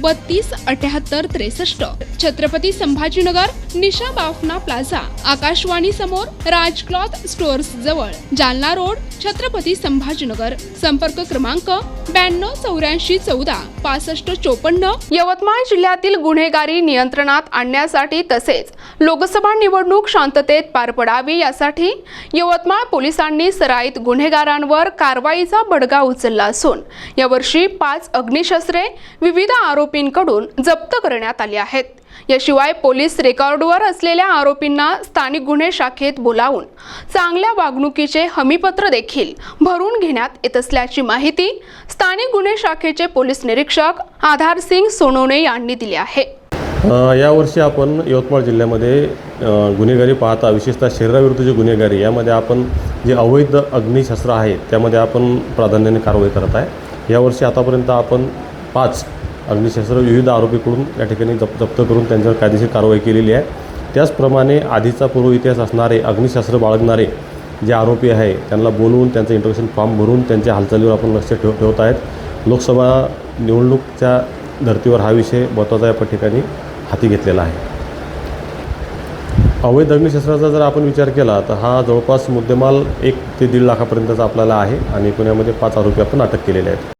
बत्तीस अठ्याहत्तर त्रेसष्ट. छत्रपती संभाजीनगर निशा बाफना प्लाझा. आकाशवाणी समोर राज क्लॉथ स्टोअर्स जवळ. जालना रोड छत्रपती संभाजीनगर. संपर्क क्रमांक ब्याण्णव चौऱ्याऐंशी चौदा पासष्ट चोपन्न. यवतमाळ जिल्ह्यातील गुन्हेगारी नियंत्रणात आणण्यासाठी तसेच लोकसभा निवडणूक शांततेत पार पडावी यासाठी यवतमाळ पोलिसांनी सराईत गुन्हेगारांवर कारवाईचा बडगा उचलला असून यावर्षी पाच अग्निशस्त्रे विविध आरोपींकडून जप्त करण्यात आली आहेत. याशिवाय पोलीस रेकॉर्डवर असलेल्या आरोपींना स्थानिक गुन्हे शाखेत बोलावून चांगल्या वागणुकीचे हमीपत्र देखील भरून घेण्यात येत असल्याची माहिती स्थानिक गुन्हे शाखेचे पोलीस निरीक्षक आधार सिंग सोनवणे यांनी दिली आहे. यावर्षी आपण यवतमाळ जिल्ह्यामध्ये गुन्हेगारी पाहता विशेषतः शरीराविरुद्धची गुन्हेगारी यामध्ये आपण जे अवैध अग्निशस्त्र आहे त्यामध्ये आपण प्राधान्याने कारवाई करत आहे. यावर्षी आतापर्यंत आपण पाच अग्निशस्त्र विविध आरोपीकडून या ठिकाणी जप जप्त करून त्यांच्यावर कायदेशीर कारवाई केलेली आहे. त्याचप्रमाणे आधीचा पूर्व इतिहास असणारे अग्निशस्त्र बाळगणारे जे आरोपी आहे त्यांना बोलवून त्यांचं इंट्रोडक्शन फॉर्म भरून त्यांच्या हालचालीवर आपण लक्ष ठेव ठेवत आहेत. लोकसभा निवडणूकच्या धर्तीवर हा विषय महत्त्वाचा या ठिकाणी हाती घेतलेला आहे. अवैध अग्निशस्त्राचा जर आपण विचार केला तर हा जवळपास मुद्देमाल एक ते दीड लाखापर्यंतचा आपल्याला आहे आणि पुण्यामध्ये पाच आरोपी आपण अटक केलेले आहेत.